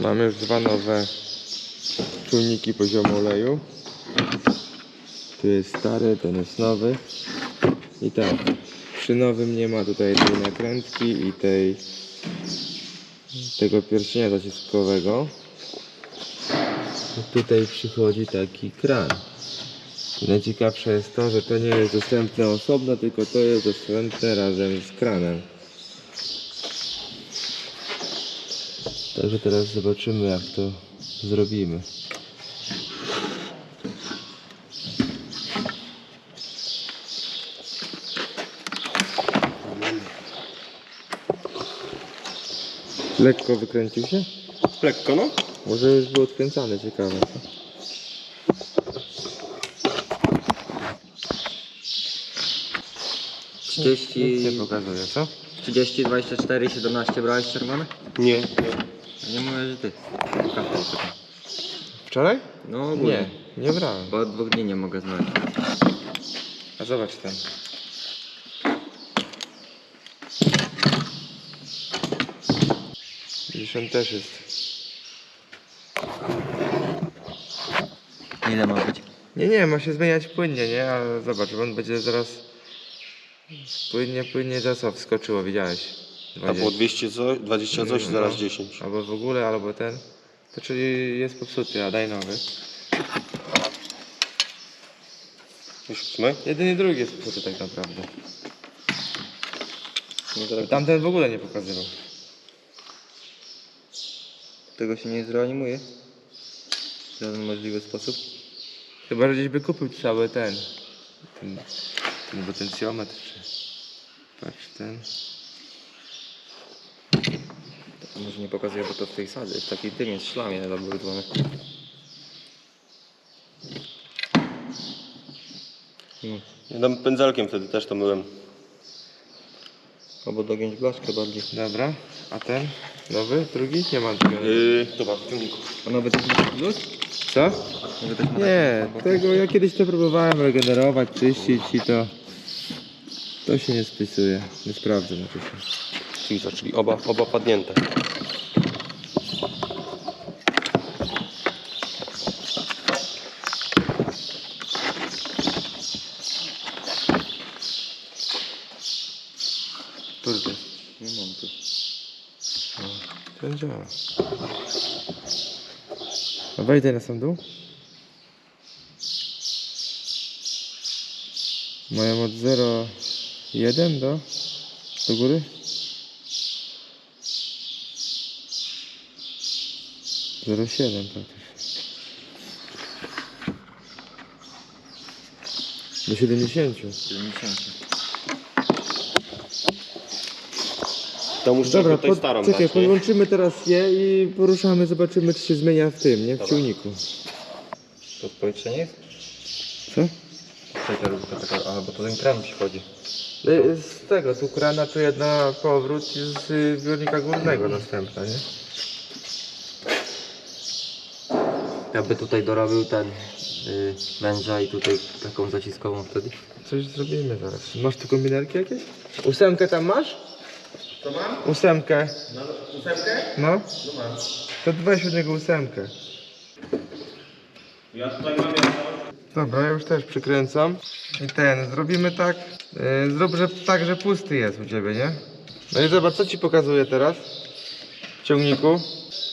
Mamy już dwa nowe czujniki poziomu oleju. Tu jest stary, ten jest nowy. I tak, przy nowym nie ma tutaj tej nakrętki i tej tego pierścienia zaciskowego. I tutaj przychodzi taki kran. Najciekawsze jest to, że to nie jest dostępne osobno, tylko to jest dostępne razem z kranem. Także teraz zobaczymy jak to zrobimy. Lekko wykręcił się? Lekko, no. Może już był odkręcany, ciekawe. co? Nic nie pokazuje, co? 30, 24, 17 brałeś czerwone? Nie. Nie mówię, że ty. Kartę czekam. Wczoraj? No ogólnie. Nie, nie brałem. Bo od dwóch dni nie mogę znaleźć. A zobacz ten. Widzisz, on też jest. Ile ma być? Nie, nie, ma się zmieniać płynnie, nie? Ale zobacz, on będzie zaraz płynnie, płynnie zaraz o, wskoczyło, widziałeś? A było 200 coś, 20 coś, No. zaraz 10. Albo w ogóle, albo ten. To czyli jest popsuty, a daj nowy. Już ósmy? Jedyny drugi jest popsuty tak naprawdę. Tamten w ogóle nie pokazywał. Tego się nie zreanimuje? W żaden możliwy sposób? Chyba, że gdzieś by kupił cały ten. Ten, ten potencjometr, czy... Patrz, ten. Może nie pokazuje, bo to w tej sadzie, w takiej tym jest szlamie laboratoryczny. No. Ja tam pędzelkiem wtedy też to myłem. Albo dogiąć blaszkę bardziej. Dobra, a ten? Nowy? Drugi? Nie ma drugiego. Yy, to masz w ciągniku. A nowy też ma plus? Co? Nowy też ma Nie, tego ja kiedyś to próbowałem regenerować, czyścić i to... To się nie spisuje, nie sprawdzę się. Czyli co, czyli oba, oba padnięte. Kurde, Nie mam tu. ten działa. A wejdę na sam dół? Mają od 0,1 do, do góry? 0,7 praktycznie. Do 70. 70. To muszę Dobra, tutaj pod, starą czekaj, podłączymy teraz je i poruszamy, zobaczymy czy się zmienia w tym, nie? W Dobra. To powietrze nie jest? Co? Trzecia rurka taka, aha, bo to ten kran przychodzi. Y, Z tego, tu krana, tu jedna powrót i z y, zbiornika górnego następna, nie? Ja by tutaj dorobił ten yy, węża i tutaj taką zaciskową wtedy. Coś zrobimy zaraz. Masz tu kombinerki jakieś? Ósemkę tam masz? Co mam? Ósemkę. No, ósemkę? No? No mam. To weź od niego ósemkę. Ja tutaj mam jedno. Dobra, ja już też przykręcam. I ten, zrobimy tak. Yy, zrób, że tak, że pusty jest u ciebie, nie? No i zobacz, co ci pokazuje teraz? W ciągniku.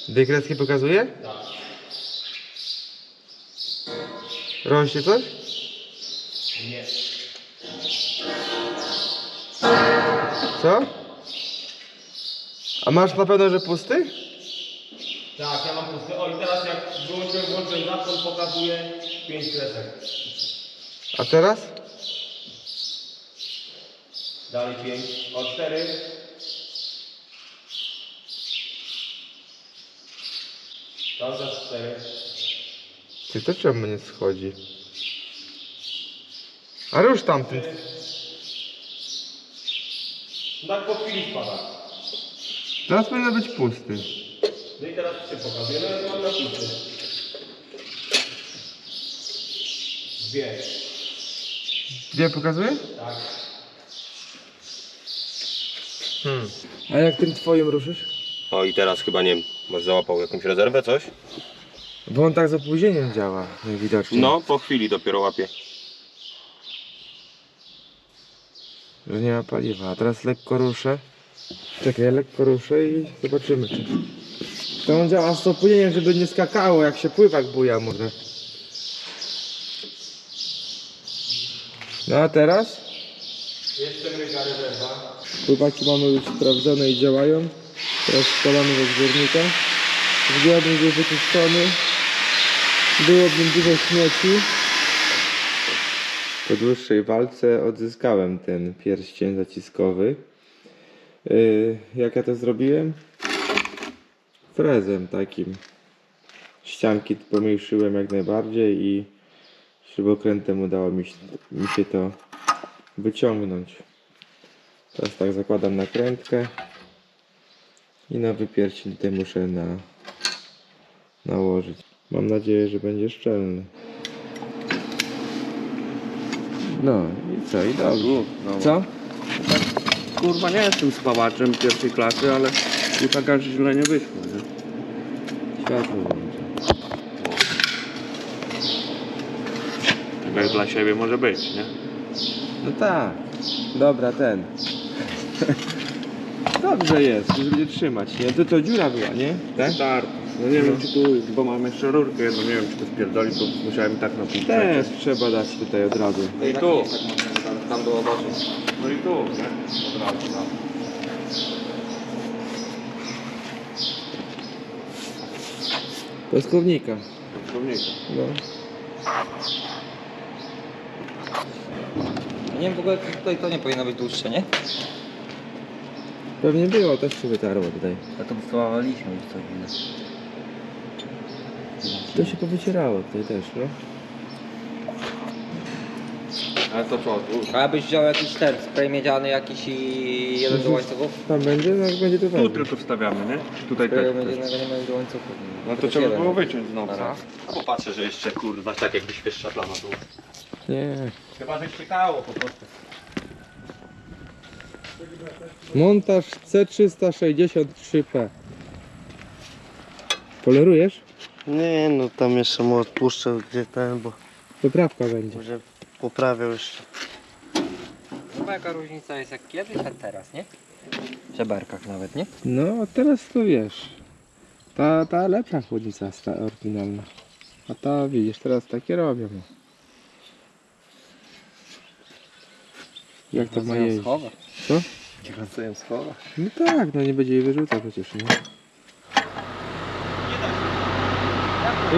Dwie kreski pokazuje? Tak. Rośnie coś? Nie. Co? A masz na pewno, że pusty? Tak, ja mam pusty. O i teraz jak wyłączyłem, włączyłem zapłon, pokazuje 5 kresek. A teraz? Dalej 5. O 4. Tam za 4. Ty to czemu nie schodzi? A rusz tamtym. Tak po chwili spada. Teraz powinien być pusty. No i teraz się pokazuje. No mam napisy. Dwie. Gdzie pokazuje? Tak. Hmm. A jak tym twoim ruszysz? O i teraz chyba nie wiem, masz załapał jakąś rezerwę, coś? Bo on tak z opóźnieniem działa, najwidoczniej. No, po chwili dopiero łapie. Że nie ma paliwa. A teraz lekko ruszę. Czekaj, ja lekko ruszę i zobaczymy czy... To on działa z opóźnieniem, żeby nie skakało, jak się pływak buja może. No a teraz? Jeszcze mryga rezerwa. Pływaki mamy już sprawdzone i działają. Teraz spalamy ze zbiornika. Zbiornik był wyczyszczony. Było w nim dużo śmieci. Po dłuższej walce odzyskałem ten pierścień zaciskowy. Yy, jak ja to zrobiłem? Frezem takim. Ścianki pomniejszyłem jak najbardziej i śrubokrętem udało mi się, mi się to wyciągnąć. Teraz tak zakładam nakrętkę i nowy pierścień tutaj muszę na, nałożyć. Mam nadzieję, że będzie szczelny. No i co? I dobrze. Co? Kurwa nie jestem spawaczem pierwszej klasy, ale tu tak aż źle nie wyszło. Nie? Światło włączę. Tak dla siebie może być, nie? No tak. Dobra, ten. Dobrze jest, będzie trzymać, nie? To, to dziura była, nie? Tak? No nie wiem czy tu, bo mam jeszcze rurkę jedną, nie wiem czy to spierdoli, to musiałem tak napisać. Też trzeba dać tutaj od razu. I tu, Tam było dosyć. no i tu, nie? Od razu, tak. Płaskownika. Użytkownika. No. Nie wiem, w ogóle tutaj to nie powinno być dłuższe, nie? Pewnie było, też się wytarło tutaj. A to wystawowaliśmy już coś inne. To się powycierało tutaj też, no. Ale to co, tu? A byś wziął jakiś ten spray miedziany jakiś i jeden do łańcuchów? Tam będzie? No jak będzie to Tu tylko wstawiamy, nie? Czy tutaj Sprayu też? miedzianego nie ma do łańcuchów. No to trzeba było wyciąć znowu. Popatrzę, że jeszcze kurwa, tak jakby świeższa plama tu. Nie. Chyba, że ściekało po prostu. Montaż C363P. Polerujesz? Nie, no tam jeszcze mu odpuszczę gdzie ten, bo Poprawka będzie. może poprawiał jeszcze. Chyba jaka różnica jest jak kiedyś, a teraz, nie? W żeberkach nawet, nie? No, a teraz to wiesz. Ta, ta lepsza chłodnica jest ta oryginalna. A ta widzisz, teraz takie robią. Jak to ma jeździć? schowa. Co? Niech on sobie schowa. No tak, no nie będzie jej wyrzucał przecież, nie?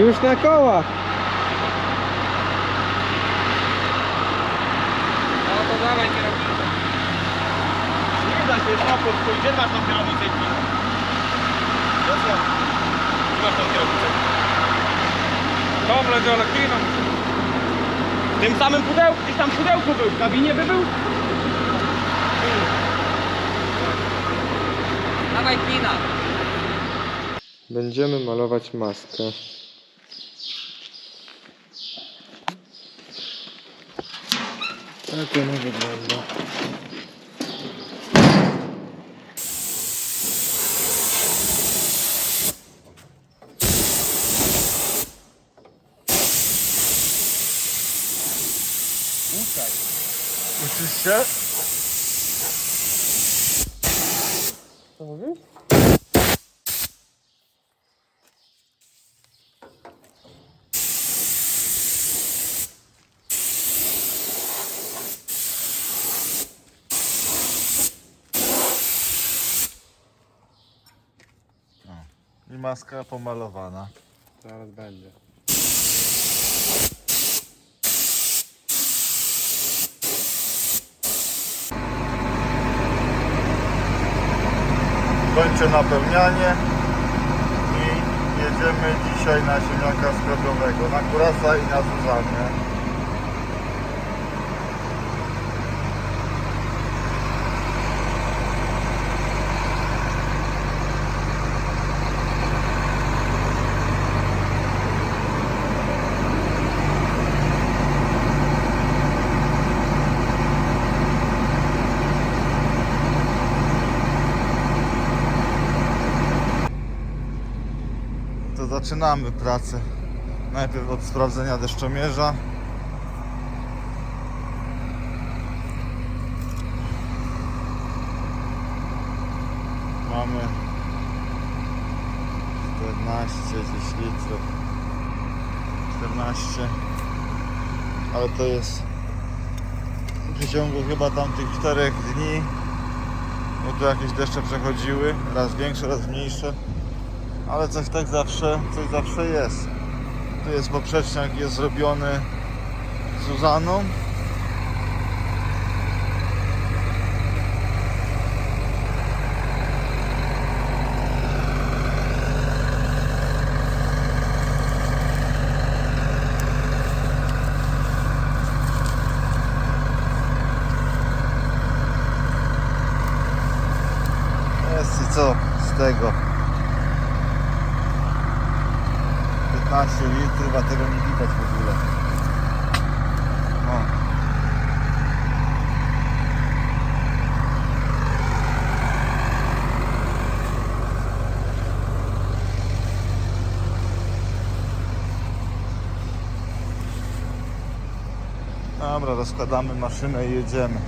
Już na kołach! No to dawaj kierownicę. Nie da się, spokój, twój, gdzie masz tą kierownicę? No co? Masz tą kierownicę? Leci, ale kiną. W tym samym pudełku, gdzieś tam w pudełku był, w kabinie by był? Dawaj klina. Będziemy malować maskę. Tak ona wygląda. Oczywiście? I maska pomalowana. Zaraz będzie. Kończę napełnianie i jedziemy dzisiaj na ziemniaka skrobiowego, na kurasa i na zuzanę. Zaczynamy pracę. Najpierw od sprawdzenia deszczomierza. Mamy 14 gdzieś litrów. 14. Ale to jest w przeciągu chyba tamtych 4 dni. Bo tu jakieś deszcze przechodziły, raz większe, raz mniejsze. Ale coś tak zawsze, coś zawsze jest. Tu jest poprzeczniak, jest zrobiony Zuzaną. Jest i co z tego? 15 litrów, a tego nie widać w ogóle. O. Dobra, rozkładamy maszynę i jedziemy.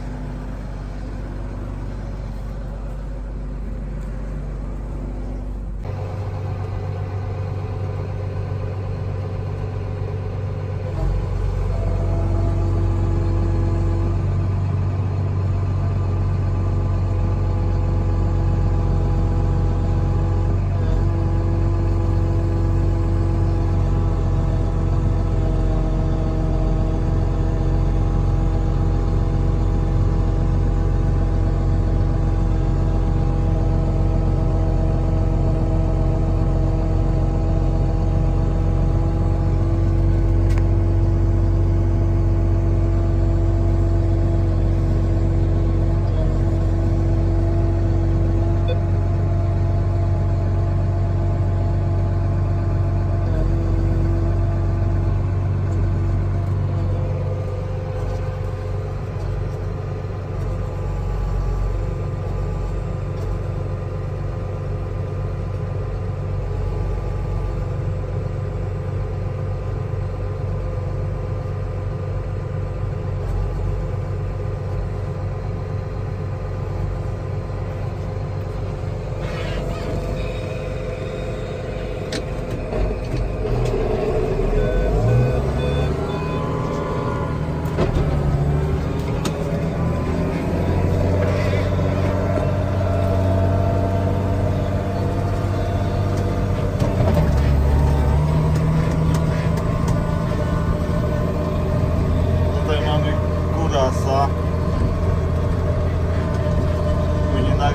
Tutaj mamy kurasa.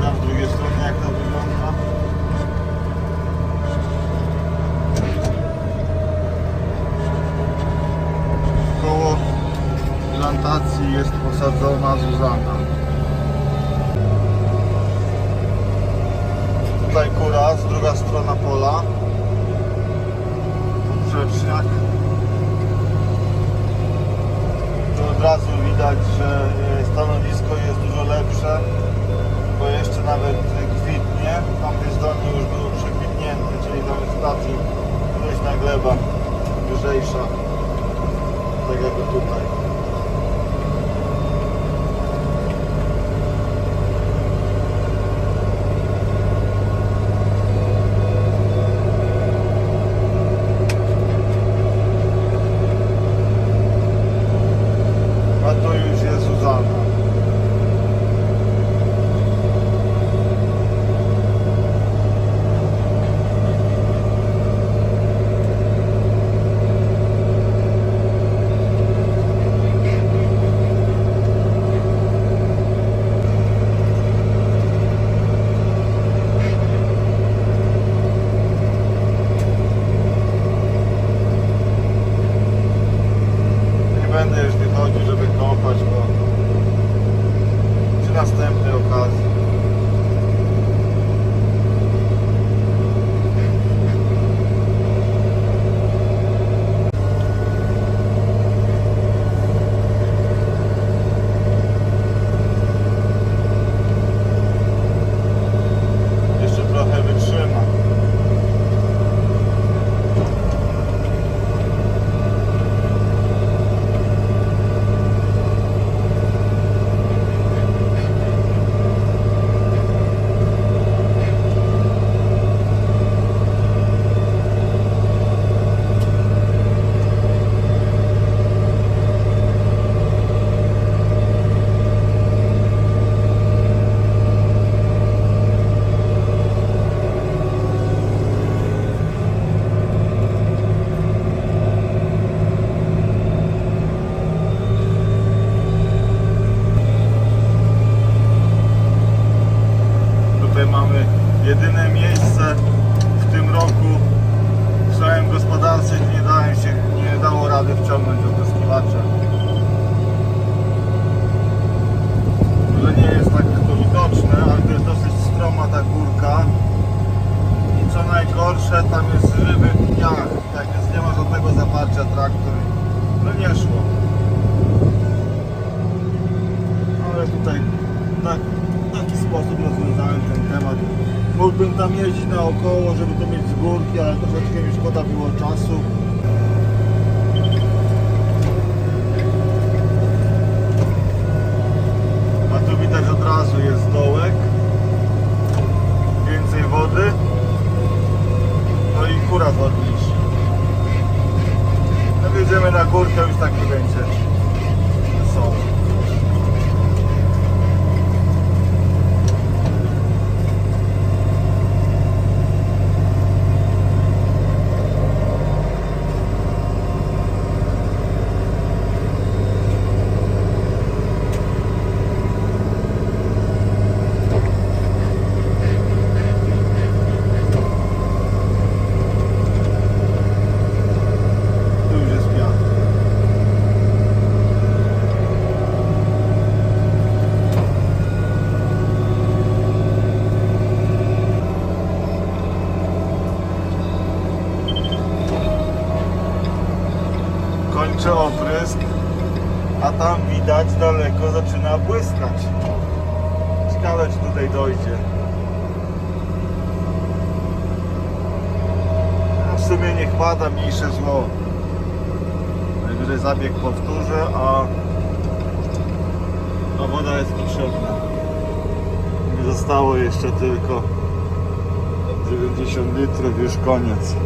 Później nagram z drugiej strony tam jeździć naokoło, żeby to mieć z górki, ale troszeczkę mi szkoda było czasu. A tu widać od razu jest dołek. Więcej wody. No i kura ładniejsza. No jedziemy na górkę, już tak nie będzie. Są. Tu już jest piach. Kończę oprysk, a tam widać daleko zaczyna błyskać. Ciekawe czy tutaj dojdzie. No w sumie pada mniejsze zło. Najwyżej zabieg powtórzę, a, a woda jest potrzebna. Mi zostało jeszcze tylko 90 litrów, już koniec.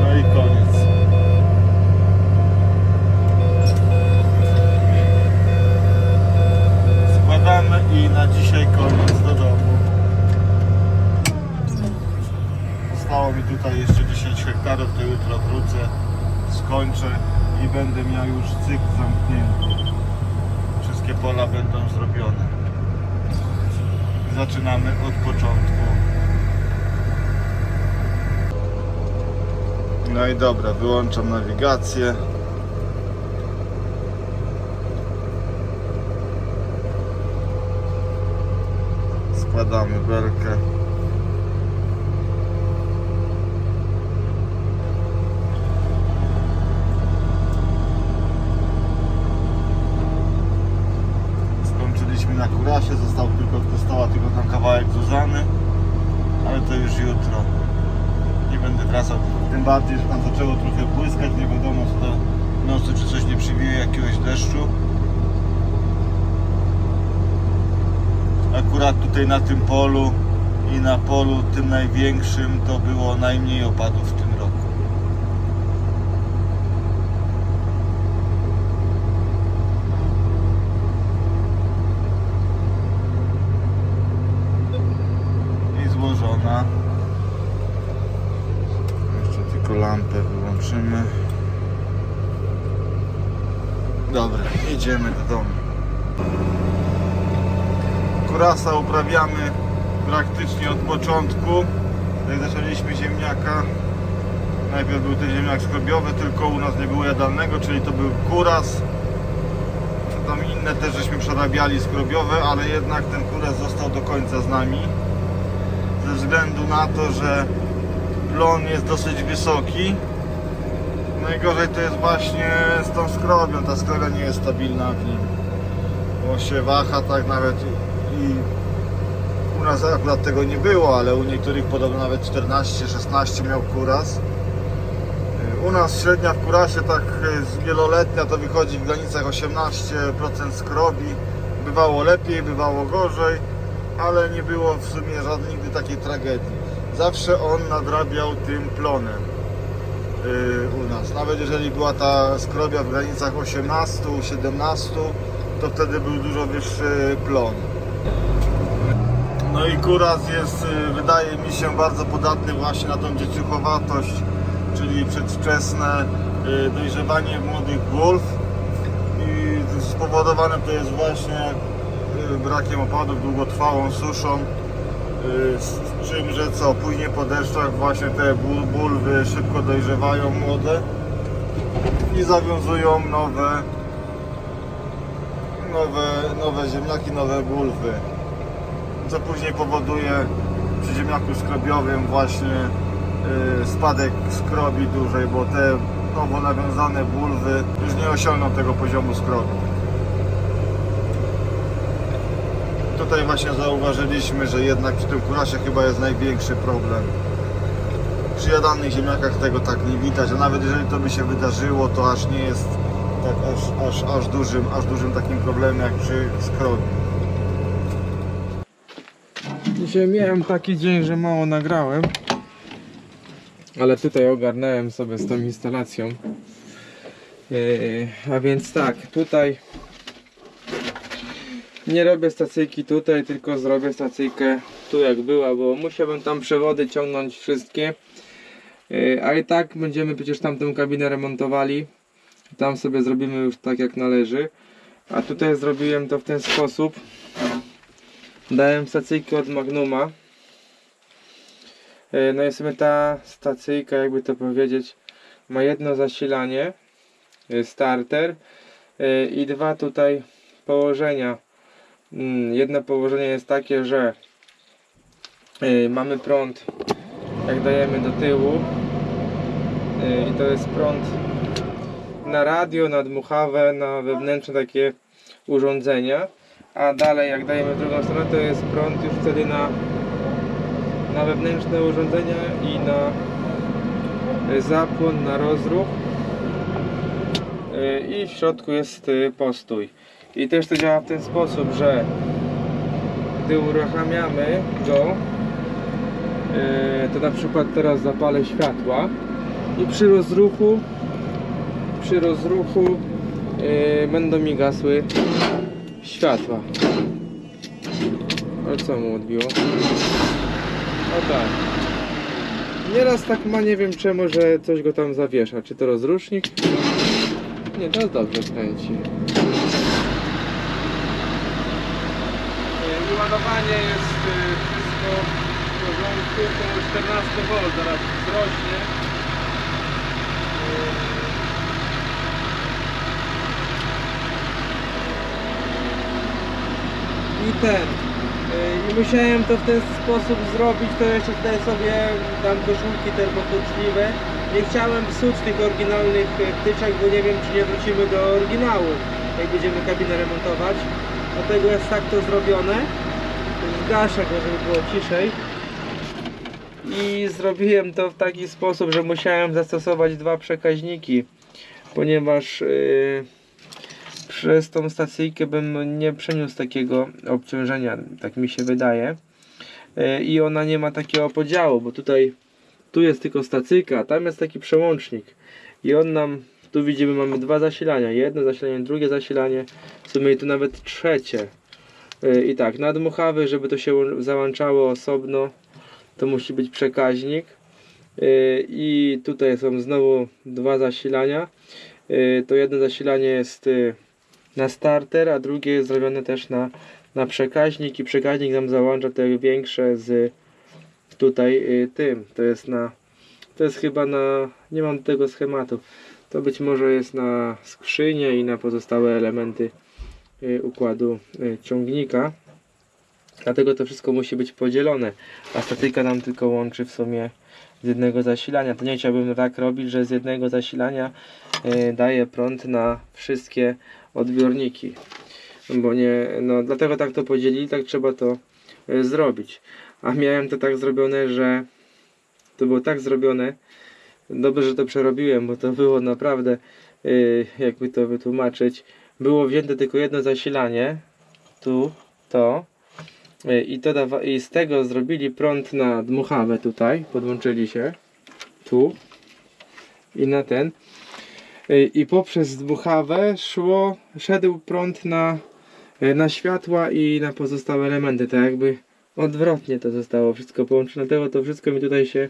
No i koniec. Składamy i na dzisiaj koniec do domu. Zostało mi tutaj jeszcze 10 hektarów, to jutro wrócę, skończę i będę miał już cykl zamknięty. Wszystkie pola będą zrobione. Zaczynamy od początku. No i dobra, wyłączam nawigację. Składamy belkę. Na kurasie, został tylko, została tylko tam kawałek Zuzany, ale to już jutro nie będę wracał. Tym bardziej, że tam zaczęło trochę błyskać, nie wiadomo co to w nocy czy coś nie przybije jakiegoś deszczu. Akurat tutaj na tym polu i na polu tym największym to było najmniej opadów w tym roku. I złożona. Jeszcze tylko lampę wyłączymy. Dobra, jedziemy do domu. Kurasa uprawiamy praktycznie od początku. Jak zaczęliśmy ziemniaka, najpierw był ten ziemniak skrobiowy, tylko u nas nie było jadalnego, czyli to był kuras. Tam inne też żeśmy przerabiali skrobiowe, ale jednak ten kuras został do końca z nami. Ze względu na to, że plon jest dosyć wysoki. Najgorzej to jest właśnie z tą skrobią. Ta skrobia nie jest stabilna w nim. Bo się waha tak nawet i u nas akurat tego nie było, ale u niektórych podobno nawet 14-16 miał kuras. U nas średnia w kurasie tak z wieloletnia to wychodzi w granicach 18% skrobi. Bywało lepiej, bywało gorzej, ale nie było w sumie nigdy takiej tragedii. Zawsze on nadrabiał tym plonem yy, u nas. Nawet jeżeli była ta skrobia w granicach 18-17, to wtedy był dużo wyższy plon. No i kuras jest, y, wydaje mi się, bardzo podatny właśnie na tą dzieciuchowatość, czyli przedwczesne y, dojrzewanie młodych głów i spowodowane to jest właśnie y, brakiem opadów, długotrwałą suszą. Y, Z czym, że co, później po deszczach właśnie te bul- bulwy szybko dojrzewają młode i zawiązują nowe, nowe, nowe ziemniaki, nowe bulwy. Co później powoduje przy ziemniaku skrobiowym właśnie y, spadek skrobi dłużej, bo te nowo nawiązane bulwy już nie osiągną tego poziomu skrobi. Tutaj właśnie zauważyliśmy, że jednak przy tym kurasie chyba jest największy problem. Przy jadanych ziemniakach tego tak nie widać, a nawet jeżeli to by się wydarzyło, to aż nie jest tak aż, aż, aż, dużym, aż dużym takim problemem jak przy skrobi. Dzisiaj miałem taki dzień, że mało nagrałem. Ale tutaj ogarnąłem sobie z tą instalacją. Yy, a więc tak, tutaj nie robię stacyjki tutaj, tylko zrobię stacyjkę tu jak była, bo musiałbym tam przewody ciągnąć wszystkie. Yy, a i tak będziemy przecież tamtą kabinę remontowali. Tam sobie zrobimy już tak jak należy. A tutaj zrobiłem to w ten sposób. Dałem stacyjkę od Magnuma. E, No i sobie ta stacyjka, jakby to powiedzieć, ma jedno zasilanie, e, starter e, i dwa tutaj położenia. Mm, Jedno położenie jest takie, że e, mamy prąd, jak dajemy do tyłu e, i to jest prąd na radio, na dmuchawę, na wewnętrzne takie urządzenia. A dalej jak dajemy w drugą stronę to jest prąd już wtedy na, na wewnętrzne urządzenia i na y, zapłon, na rozruch. Y, i w środku jest y, postój i też to działa w ten sposób, że gdy uruchamiamy go y, to na przykład teraz zapalę światła i przy rozruchu przy rozruchu y, będą mi gasły światła. Ale co mu odbiło? O tak. Nieraz tak ma, nie wiem czemu, że coś go tam zawiesza. Czy to rozrusznik? Nie, to dobrze kręci. Ładowanie jest e, wszystko w porządku, około 14 V zaraz wzrośnie. I ten. y, I musiałem to w ten sposób zrobić, to jeszcze tutaj sobie dam koszulki termotuczliwe. Nie chciałem psuć tych oryginalnych y, wtyczek, bo nie wiem czy nie wrócimy do oryginału, jak będziemy kabinę remontować. Dlatego jest tak to zrobione. Zgaszę go, żeby było ciszej. I zrobiłem to w taki sposób, że musiałem zastosować dwa przekaźniki, ponieważ yy, przez tą stacyjkę bym nie przeniósł takiego obciążenia, tak mi się wydaje. E, I ona nie ma takiego podziału, bo tutaj tu jest tylko stacyjka, a tam jest taki przełącznik. I on nam, tu widzimy, mamy dwa zasilania. Jedno zasilanie, drugie zasilanie, w sumie tu nawet trzecie. E, I tak, na dmuchawy, żeby to się łą- załączało osobno, to musi być przekaźnik. E, I tutaj są znowu dwa zasilania. E, To jedno zasilanie jest na starter, a drugie jest zrobione też na, na przekaźnik i przekaźnik nam załącza te większe z tutaj tym, to jest na to jest chyba na, nie mam tego schematu to być może jest na skrzynię i na pozostałe elementy układu y, ciągnika dlatego to wszystko musi być podzielone a statyjka nam tylko łączy w sumie z jednego zasilania to nie chciałbym tak robić, że z jednego zasilania y, daje prąd na wszystkie odbiorniki. Bo nie, no dlatego tak to podzielili, tak trzeba to zrobić. A miałem to tak zrobione, że to było tak zrobione. Dobrze, że to przerobiłem, bo to było naprawdę, jakby to wytłumaczyć, było wzięte tylko jedno zasilanie, tu, to, e, i, to i z tego zrobili prąd na dmuchawę tutaj, podłączyli się, tu i na ten. Y, i poprzez dmuchawę szło, szedł prąd na, y, na światła i na pozostałe elementy, tak jakby odwrotnie to zostało wszystko połączone, dlatego to wszystko mi tutaj się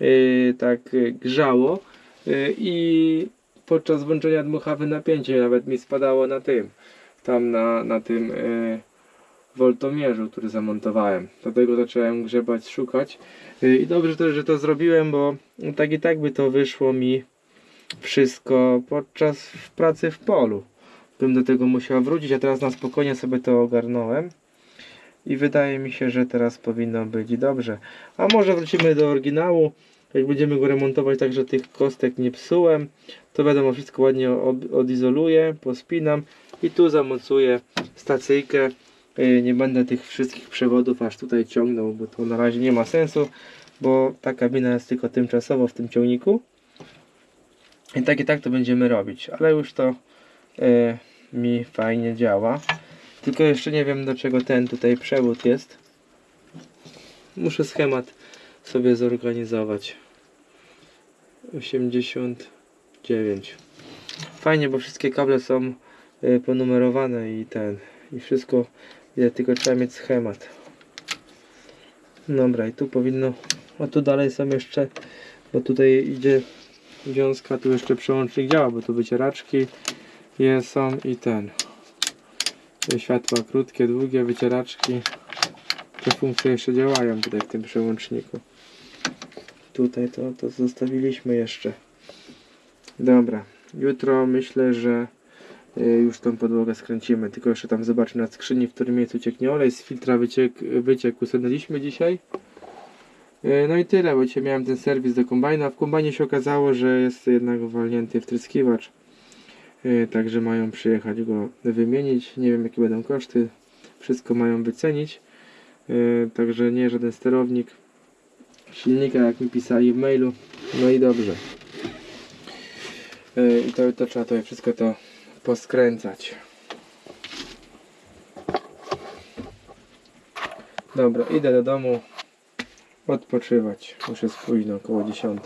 y, tak y, grzało. Y, i podczas włączenia dmuchawy napięcie nawet mi spadało na tym, tam na, na tym y, woltomierzu, który zamontowałem. Dlatego zacząłem grzebać, szukać. Y, I dobrze też, że to zrobiłem, bo tak i tak by to wyszło mi wszystko podczas pracy w polu. Bym do tego musiał wrócić, a teraz na spokojnie sobie to ogarnąłem. I wydaje mi się, że teraz powinno być dobrze. A może wrócimy do oryginału. Jak będziemy go remontować tak, że tych kostek nie psułem, to wiadomo, wszystko ładnie odizoluję, pospinam i tu zamocuję stacyjkę. Yy, Nie będę tych wszystkich przewodów aż tutaj ciągnął, bo to na razie nie ma sensu, bo ta kabina jest tylko tymczasowo w tym ciągniku. I tak i tak to będziemy robić, ale już to e, mi fajnie działa. Tylko jeszcze nie wiem do czego ten tutaj przewód jest. Muszę schemat sobie zorganizować. 89. Fajnie, bo wszystkie kable są e, ponumerowane i ten i wszystko, ja tylko trzeba mieć schemat. Dobra, i tu powinno, a tu dalej są jeszcze, bo tutaj idzie wiązka, tu jeszcze przełącznik działa, bo tu wycieraczki są i ten. Te Światła krótkie, długie, wycieraczki. Te funkcje jeszcze działają tutaj w tym przełączniku. Tutaj to, to zostawiliśmy jeszcze. Dobra, jutro myślę, że y, już tą podłogę skręcimy. Tylko jeszcze tam zobaczę na skrzyni, w którym miejscu cieknie olej. Z filtra wyciek, wyciek usunęliśmy dzisiaj. E, No i tyle, bo dzisiaj miałem ten serwis do kombajna. W kombajnie się okazało, że jest jednak walnięty wtryskiwacz. E, Także mają przyjechać go wymienić. Nie wiem jakie będą koszty. Wszystko mają wycenić. E, Także nie żaden sterownik. Silnika jak mi pisali w mailu. No i dobrze. E, I to, to trzeba to wszystko to poskręcać. Dobra, idę do domu odpoczywać. Już jest późno, około 10.